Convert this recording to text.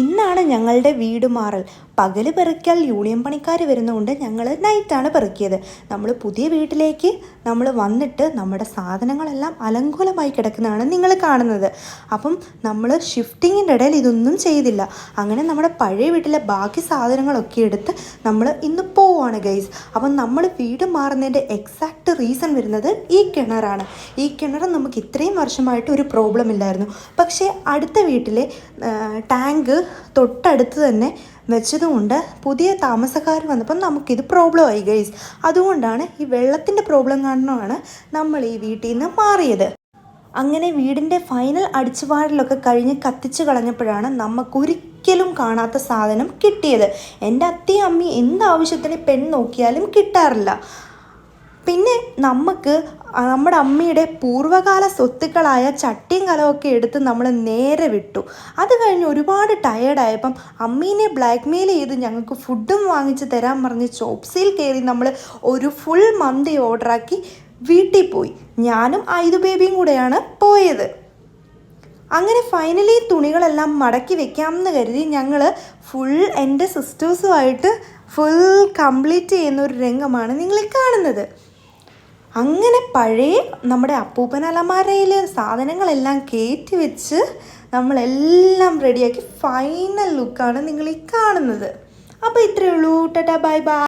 ഇന്നാണ് ഞങ്ങളുടെ വീട് മാറൽ. പകൽ പെറുക്കിയാൽ യൂണിയൻ പണിക്കാർ വരുന്നതുകൊണ്ട് ഞങ്ങൾ നൈറ്റാണ് പെറുക്കിയത്. നമ്മൾ പുതിയ വീട്ടിലേക്ക് നമ്മൾ വന്നിട്ട് നമ്മുടെ സാധനങ്ങളെല്ലാം അലങ്കോലമായി കിടക്കുന്നതാണ് നിങ്ങൾ കാണുന്നത്. അപ്പം നമ്മൾ ഷിഫ്റ്റിങ്ങിന്റെ ഇടയിൽ ഇതൊന്നും ചെയ്തില്ല. അങ്ങനെ നമ്മുടെ പഴയ വീട്ടിലെ ബാക്കി സാധനങ്ങളൊക്കെ എടുത്ത് നമ്മൾ ഇന്ന് പോവുകയാണ് ഗൈസ് അപ്പം നമ്മൾ വീട് മാറുന്നതിന്റെ എക്സാക്റ്റ് റീസൺ വരുന്നത് ഈ കിണറാണ്. ഈ കിണർ നമുക്ക് ഇത്രയും വർഷമായിട്ട് ഒരു പ്രോബ്ലം ഇല്ലായിരുന്നു. പക്ഷേ അടുത്ത വീട്ടിലെ ടാങ്ക് തൊട്ടടുത്ത് തന്നെ വെച്ചതുകൊണ്ട് പുതിയ താമസക്കാർ വന്നപ്പം നമുക്കിത് പ്രോബ്ലം ആയി ഗൈസ് അതുകൊണ്ടാണ് ഈ വെള്ളത്തിന്റെ പ്രോബ്ലം കാരണമാണ് നമ്മൾ ഈ വീട്ടിൽ നിന്ന് മാറിയത്. അങ്ങനെ വീടിന്റെ ഫൈനൽ അടിച്ചുപാടലൊക്കെ കഴിഞ്ഞ് കത്തിച്ച് കളഞ്ഞപ്പോഴാണ് നമുക്കൊരിക്കലും കാണാത്ത സാധനം കിട്ടിയത്. എന്റെ അത്തയും അമ്മി എന്താവശ്യത്തിന് പെൺ നോക്കിയാലും കിട്ടാറില്ല. പിന്നെ നമുക്ക് നമ്മുടെ അമ്മയുടെ പൂർവകാല സ്വത്തുക്കളായ ചട്ടിയും കലമൊക്കെ എടുത്ത് നമ്മൾ നേരെ വിട്ടു. അത് കഴിഞ്ഞ് ഒരുപാട് ടയേർഡായപ്പം അമ്മീനെ ബ്ലാക്ക്മെയിൽ ചെയ്ത് ഞങ്ങൾക്ക് ഫുഡും വാങ്ങിച്ച് തരാൻ പറഞ്ഞ് ചോപ്സിയിൽ കയറി നമ്മൾ ഒരു ഫുൾ മന്തി ഓർഡറാക്കി വീട്ടിൽ പോയി. ഞാനും ഐതു ബേബിയും കൂടെയാണ് പോയത്. അങ്ങനെ ഫൈനലി തുണികളെല്ലാം മടക്കി വെക്കാമെന്ന് കരുതി ഞങ്ങൾ ഫുൾ എന്റെ സിസ്റ്റേഴ്സുമായിട്ട് ഫുൾ കംപ്ലീറ്റ് ചെയ്യുന്ന ഒരു രംഗമാണ് നിങ്ങൾ കാണുന്നത്. അങ്ങനെ പഴയ നമ്മുടെ അപ്പൂപ്പൻ അലമാരയിൽ സാധനങ്ങളെല്ലാം കയറ്റി വെച്ച് നമ്മളെല്ലാം റെഡിയാക്കി ഫൈനൽ ലുക്കാണ് നിങ്ങൾ ഈ കാണുന്നത്. അപ്പോൾ ഇത്രയേ ഉള്ളൂ. Tata bye bye.